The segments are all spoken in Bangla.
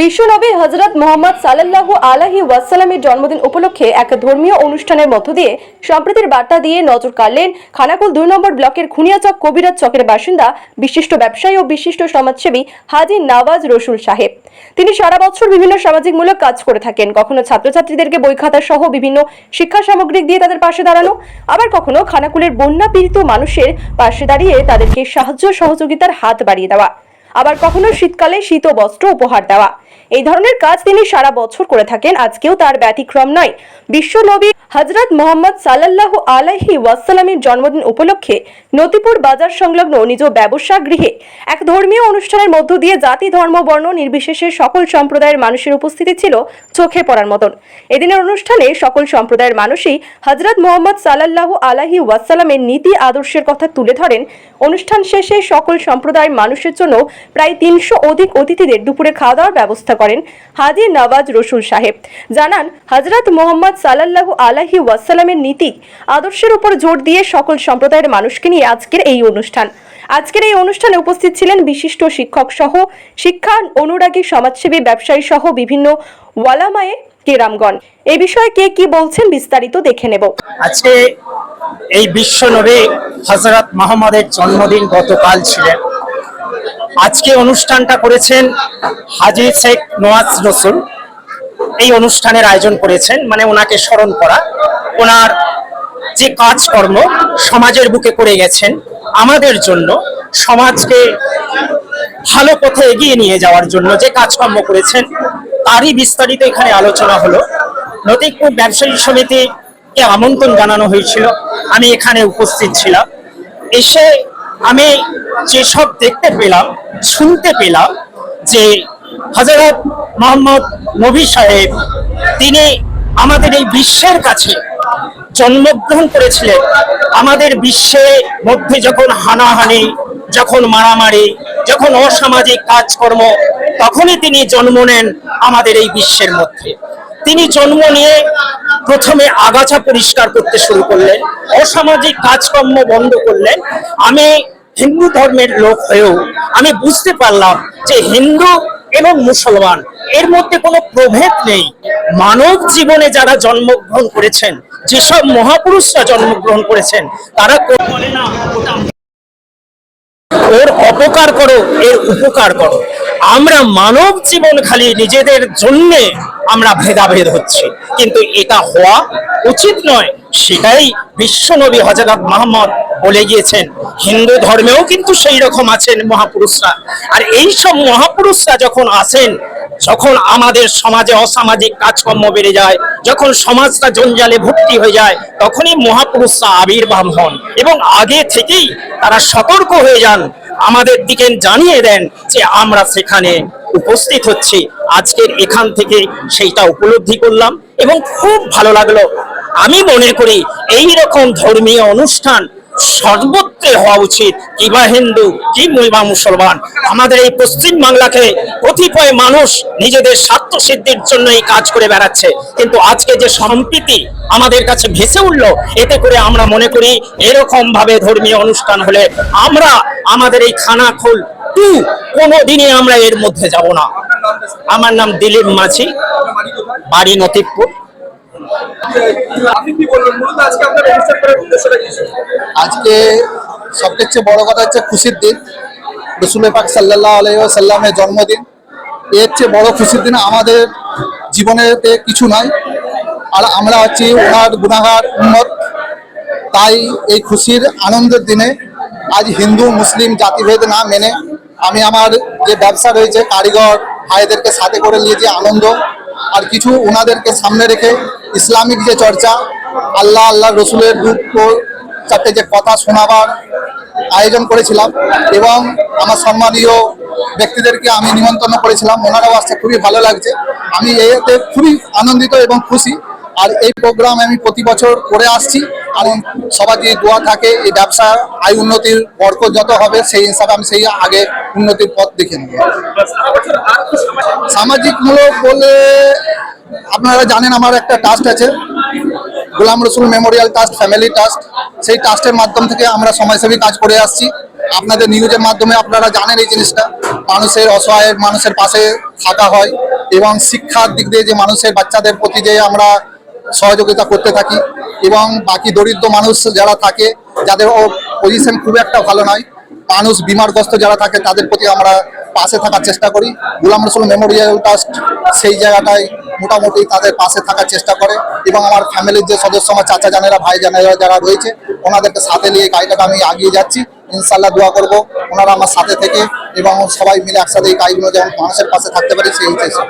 বিশ্বনবী হজরত মোহাম্মদ সাল্লাল্লাহু আলাহি ওয়াসাল্লামের জন্মদিন উপলক্ষে এক ধর্মীয় অনুষ্ঠানের মধ্য দিয়ে সম্প্রীতির বার্তা দিয়ে নজর কাড়লেন খানাকুল দুই নম্বর ব্লকের খুনিয়াচক কবিরাজ চকের বাসিন্দা, বিশিষ্ট ব্যবসায়ী ও বিশিষ্ট সমাজসেবী হাজি নাওয়াজ রসুল সাহেব। তিনি সারা বছর বিভিন্ন সামাজিকমূলক কাজ করে থাকেন। কখনো ছাত্রছাত্রীদেরকে বই খাতা সহ বিভিন্ন শিক্ষা সামগ্রী দিয়ে তাদের পাশে দাঁড়ানো, আবার কখনো খানাকুলের বন্যা পীড়িত মানুষের পাশে দাঁড়িয়ে তাদেরকে সাহায্য সহযোগিতার হাত বাড়িয়ে দেওয়া, আবার কখনো শীতকালে শীত বস্ত্র উপহার দেওয়া। এই ধরনের কাজ তিনি সারা বছর করে থাকেন, আজকেও তার ব্যতিক্রম নয়। বিশ্ব নবী হজরত মোহাম্মদ সাল্লাল্লাহু আলাইহি ওয়াসাল্লামের জন্মদিন উপলক্ষে নতিপুর বাজার সংলগ্ন নিজ ব্যবসা গৃহে এক ধর্মীয় অনুষ্ঠানের মধ্য দিয়ে জাতি, ধর্ম, বর্ণ নির্বিশেষে সকল সম্প্রদায়ের মানুষের উপস্থিতি ছিল চোখে পড়ার মতন। এদিনের অনুষ্ঠানে সকল সম্প্রদায়ের মানুষই হজরত মোহাম্মদ সাল্লাল্লাহু আলাইহি ওয়াসাল্লামের নীতি, আদর্শের কথা তুলে ধরেন। অনুষ্ঠান শেষে সকল সম্প্রদায়ের মানুষের জন্য প্রায় তিনশো অধিক অতিথিদের দুপুরে খাওয়া দাওয়ার ব্যবস্থা করেন হাজি নওয়াজ রসুল সাহেব। জানান হজরত মোহাম্মদ সাল্লাল্লাহু আলাইহি ওয়াসাল্লামের নীতি আদর্শের উপর জোর দিয়ে সকল সম্প্রদায়ের মানুষকে নিয়ে আজকের এই অনুষ্ঠান। আজকের এই অনুষ্ঠানে উপস্থিত ছিলেন বিশিষ্ট শিক্ষক সহ শিক্ষা অনুরাগী সমাজসেবী ব্যবসায়ী সহ বিভিন্ন ওয়ালামায়ে কেরামগণ। এই বিষয়ে কে কি বলছেন বিস্তারিত দেখে নেব। আজকে এই বিশ্ব নবী হজরত মোহাম্মদের জন্মদিন গতকাল ছিলেন। আজকে অনুষ্ঠানটা করেছেন হাজি শেখ নওয়াজ রসুল। এই অনুষ্ঠানের আয়োজন করেছেন মানে ওনাকে স্মরণ করা। ওনার যে কাজকর্ম সমাজের বুকে করে গেছেন, আমাদের জন্য, সমাজকে ভালো পথে এগিয়ে নিয়ে যাওয়ার জন্য যে কাজকর্ম করেছেন, তারই বিস্তারিত এখানে আলোচনা হলো। নদীপুর ব্যবসায়ী সমিতিকে আমন্ত্রণ জানানো হয়েছিল। আমি এখানে উপস্থিত ছিলাম। এসে আমি যেসব দেখতে পেলাম, শুনতে পেলাম যে হজরত মোহাম্মদ নবী সাহেব, তিনি আমাদের এই বিশ্বের কাছে জন্মগ্রহণ করেছিলেন। আমাদের বিশ্বের মধ্যে যখন হানাহানি, যখন মারামারি, যখন অসামাজিক কাজকর্ম, তখনই তিনি জন্ম নেন আমাদের এই বিশ্বের মধ্যে। তিনি জন্ম নিয়ে প্রথমে আগাছা পরিষ্কার করতে শুরু করলেন, অসামাজিক কাজকর্ম বন্ধ করলেন। আমি হিন্দু ধর্মের লোক হয়েও আমি বুঝতে পারলাম যে হিন্দু এবং মুসলমান এর মধ্যে কোনো প্রভেদ নেই। মানব জীবনে যারা জন্মগ্রহণ করেছেন, যেসব মহাপুরুষরা জন্মগ্রহণ করেছেন, তারা বলে না ওর অপকার করো, এর উপকার করো। আমরা মানব জীবন খালি নিজেদের জন্য আমরা ভেদাভেদ হচ্ছে। কিন্তু এটা হওয়া উচিত নয়। সেটাই বিশ্বনবী হজরত মোহাম্মদ বলে গিয়েছেন। হিন্দু ধর্মেও কিন্তু সেই রকম আছেন মহাপুরুষরা। আর এই সব মহাপুরুষরা যখন আসেন যখন আমাদের সমাজে অসামাজিক কাজকর্ম বেড়ে যায়, যখন সমাজটা জঞ্জালে ভর্তি হয়ে যায়, তখনই মহাপুরুষরা আবির্ভাব হন এবং আগে থেকেই তারা সতর্ক হয়ে যান। আমাদের দিকে জানিয়ে দেন যে আমরা সেখানে উপস্থিত হচ্ছি। আজকের এখান থেকে সেইটা উপলব্ধি করলাম এবং খুব ভালো লাগল। আমি মনে করি এই রকম ধর্মীয় অনুষ্ঠান সর্বত্রে হওয়া উচিত। কি বা হিন্দু কি বা মুসলমান? আমাদের এই পশ্চিম বাংলাকে কতিপয় মানুষ নিজেদের স্বার্থ সিদ্ধির জন্য এই কাজ করে বেড়াচ্ছে। কিন্তু আজকে যে সম্প্রীতি আমাদের কাছে ভেসে উঠল এতে করে আমরা মনে করি এরকম ভাবে ধর্মীয় অনুষ্ঠান হলে আমরা আমাদের এই খানাখোল টু কোনোদিনই আমরা এর মধ্যে যাব না। আমার নাম দিলীপ মাঝি বাড়ি নতিবপুর আজকে সবচেয়ে বড় কথা হচ্ছে খুশির দিন। রসুল পাক সাল্লাহ আলাইসাল্লামের জন্মদিন। এর চেয়ে বড় খুশির দিন আমাদের জীবনেতে কিছু নয়। আর আমরা হচ্ছি ওনার গুণাগার উন্মত তাই এই খুশির আনন্দের দিনে আজ হিন্দু, মুসলিম জাতিভেদ না মেনে আমি আমার যে ব্যবসা রয়েছে, কারিগর ভাইদেরকে সাথে করে নিয়ে যে আনন্দ, আর কিছু ওনাদেরকে সামনে রেখে ইসলামিক যে চর্চা, আল্লাহ আল্লাহ রসুলের রূপ চারটে যে কথা শোনাবার আয়োজন করেছিলাম এবং আমার সম্মানীয় ব্যক্তিদেরকে আমি নিমন্ত্রণ করেছিলাম। ওনারাও আসতে খুবই ভালো লাগছে। আমি এতে খুবই আনন্দিত এবং খুশি। আর এই প্রোগ্রাম আমি প্রতি বছর করে আসছি। কারণ সবার যে দোয়া থাকে, এই ব্যবসা আয় উন্নতির বর্ক যত হবে, সেই হিসাবে আমি সেই আগে উন্নতির পথ দেখে নেব। সামাজিকমূলক বলে আপনারা জানেন, আমার একটা ট্রাস্ট আছে। গোলাম রসুল মেমোরিয়াল ট্রাস্ট, ফ্যামিলি ট্রাস্ট, সেই ট্রাস্টের মাধ্যম থেকে আমরা সমাজসেবী কাজ করে আসছি। আপনাদের নিউজের মাধ্যমে আপনারা জানেন এই জিনিসটা। মানুষের অসহায় মানুষের পাশে থাকা হয় এবং শিক্ষার দিক দিয়ে যে মানুষের বাচ্চাদের প্রতি যে আমরা সহযোগিতা করতে থাকি এবং বাকি দরিদ্র মানুষ যারা থাকে, যাদের পজিশন খুব একটা ভালো নয়, মানুষ বিমারগ্রস্ত যারা থাকে, তাদের প্রতি আমরা পাশে থাকার চেষ্টা করি। গুলাম রসুল মেমোরিয়াল ট্রাস্ট সেই জায়গাটায় মোটামুটি তাদের পাশে থাকার চেষ্টা করে এবং আমার ফ্যামিলির যে সদস্য, আমার চাচা জানেরা, ভাই জানেরা যারা রয়েছে, ওনাদেরকে সাথে নিয়ে গাড়িটাকে আমি আগিয়ে যাচ্ছি। ইনশাল্লাহ দোয়া করব ওনারা আমার সাথে থেকে এবং সবাই মিলে একসাথে এই কাজগুলো যেমন মানুষের পাশে থাকতে পারি, সেই উদ্দেশ্যে।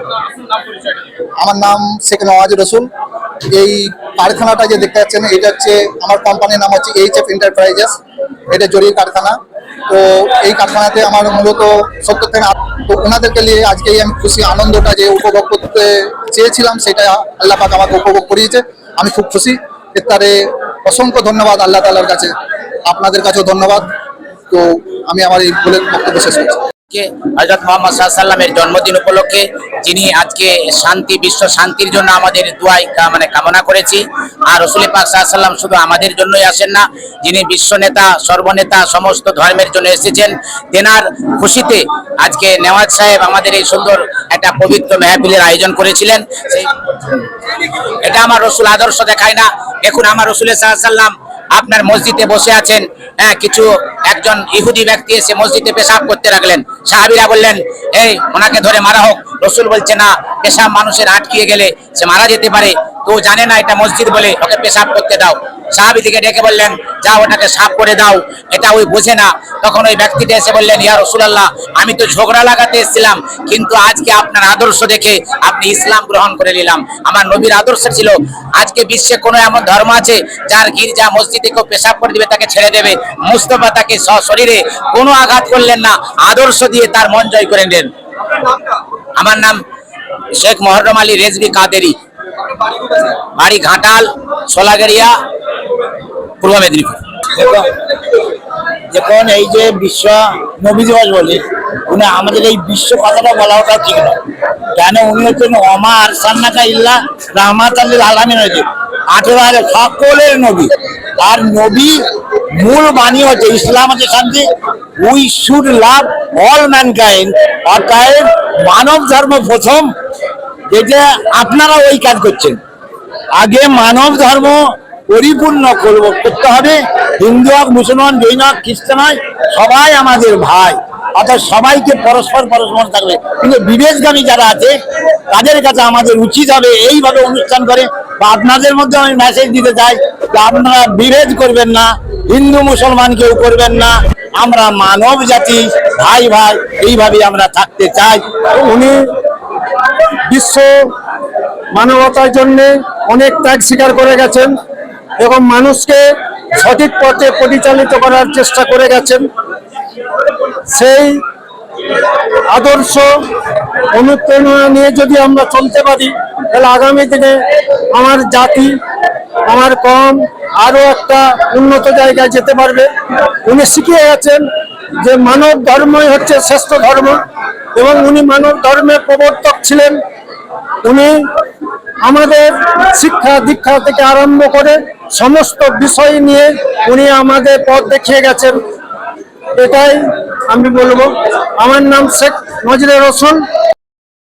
আমার নাম শেখ নওয়াজ রসুল। এই কারখানাটা যে দেখতে পাচ্ছেন, এটা হচ্ছে, আমার কোম্পানির নাম হচ্ছে এইচ এফ এন্টারপ্রাইজেস এটা জরির কারখানা। তো এই কারখানাতে আমার মূলত সত্য থেকে তো ওনাদেরকে নিয়ে আজকে আমি খুশি, আনন্দটা যে উপভোগ করতে চেয়েছিলাম সেটা আল্লাহ পাক আমাকে উপভোগ করিয়েছে। আমি খুব খুশি। তারে অসংখ্য ধন্যবাদ আল্লাহ তালার কাছে। আপনাদের কাছেও ধন্যবাদ। তো আমি আমার এই বলে বক্তব্য শেষ করছি। হজরত মোহাম্মদ সাল্লামের জন্মদিন উপলক্ষে যিনি আজকে শান্তি, বিশ্ব শান্তির জন্য আমাদের দুয়াই মানে কামনা করেছি। আর রসুল পাক সাল্লাম শুধু আমাদের জন্যই আসেন না, যিনি বিশ্ব নেতা, সর্বনেতা, সমস্ত ধর্মের জন্য এসেছেন। তেনার খুশিতে আজকে নেওয়াজ সাহেব আমাদের এই সুন্দর একটা পবিত্র মেহফিলের আয়োজন করেছিলেন। সেই এটা আমার রসুল আদর্শ দেখায় না। দেখুন, আমার রসুলের সাল্লাম আপনার মসজিদে বসে আছেন। হ্যাঁ কিছু একজন ইহুদি ব্যক্তি এসে মসজিদে পেশাব করতে লাগলেন। সাহাবিরা বললেন, এই, ওনাকে ধরে মারা হোক। রসুল বলছে, না, পেশাব মানুষের আটকিয়ে গেলে সে মারা যেতে পারে। তো জানে না এটা মসজিদ বলে, ওকে পেশাব করতে দাও। সাহাবিদিকে ডেকে বললেন যা ওটাকে সাফ করে দাও, এটা ওই বোঝে না। তখন ওই ব্যক্তিটা এসে বললেন, ইয়া রসুলাল্লাহ, আমি তো ঝগড়া লাগাতে এসেছিলাম, কিন্তু আজকে আপনার আদর্শ দেখে আপনি ইসলাম গ্রহণ করে নিলাম। আমার নবীর আদর্শ ছিল, আজকে বিশ্বে কোনো এমন ধর্ম আছে যার গির্জা, মসজিদে কেউ পেশাব করে দিবে, তাকে ছেড়ে দেবে। মুস্তফা তাকে শরীরে কোনো আঘাত করলেন না, আদর্শ দিয়ে তার মন জয় করে নিলেন। আমার নাম শেখ মহরম আলী রেজবি কাদেরি। বাড়ি ঘাটাল, সোলাগেরিয়া, পূর্ব মেদিনীপুর। দেখুন এই যে বিশ্ব নবী দিবস বলে, উনি আমাদের এই বিশ্ব কথাটা বলা ওটা ঠিক না কেন উনি হচ্ছেন অমা আর সান্নাকা ইল্লা রহমাত আলামিন হয়েছে আঠেরো হাজার সকলের নবী। আর নবী মূল বাণী হচ্ছে ইসলাম হচ্ছে শান্তি। We should love all mankind অর্থাৎ মানব ধর্ম প্রথম। যেটা আপনারা ওই কাজ করছেন। আগে মানব ধর্ম পরিপূর্ণ করব, করতে হবে। হিন্দু হোক, মুসলমান, জৈন হোক, খ্রিস্টান হয়, সবাই আমাদের ভাই। অর্থাৎ সবাইকে পরস্পর পরস্পর থাকবে। কিন্তু বিবেশগামী যারা আছে, তাদের কাছে আমাদের উচিত হবে এইভাবে অনুষ্ঠান করে বা আপনাদের মধ্যে আমি মেসেজ দিতে চাই যে আপনারা বিভেদ করবেন না, হিন্দু মুসলমান কেউ করবেন না। আমরা মানব জাতি ভাই ভাই এইভাবে আমরা থাকতে চাই। উনি বিশ্ব মানবতার জন্য অনেক ত্যাগ স্বীকার করে গেছেন এবং মানুষকে সঠিক পথে পরিচালিত করার চেষ্টা করে গেছেন। সেই আদর্শ অনুপ্রেরণা নিয়ে যদি আমরা চলতে পারি, তাহলে আগামী দিনে আমার জাতি, আমার কম আরও একটা উন্নত জায়গায় যেতে পারবে। উনি শিখিয়ে গেছেন যে মানব ধর্মই হচ্ছে শ্রেষ্ঠ ধর্ম। এবং উনি মানব ধর্মের প্রবর্তক ছিলেন। উনি আমাদের শিক্ষা দীক্ষা থেকে আরম্ভ করে সমস্ত বিষয় নিয়ে উনি আমাদের পথ দেখিয়ে গেছেন। এটাই আমি বলব। আমার নাম শেখ নজরে রসুল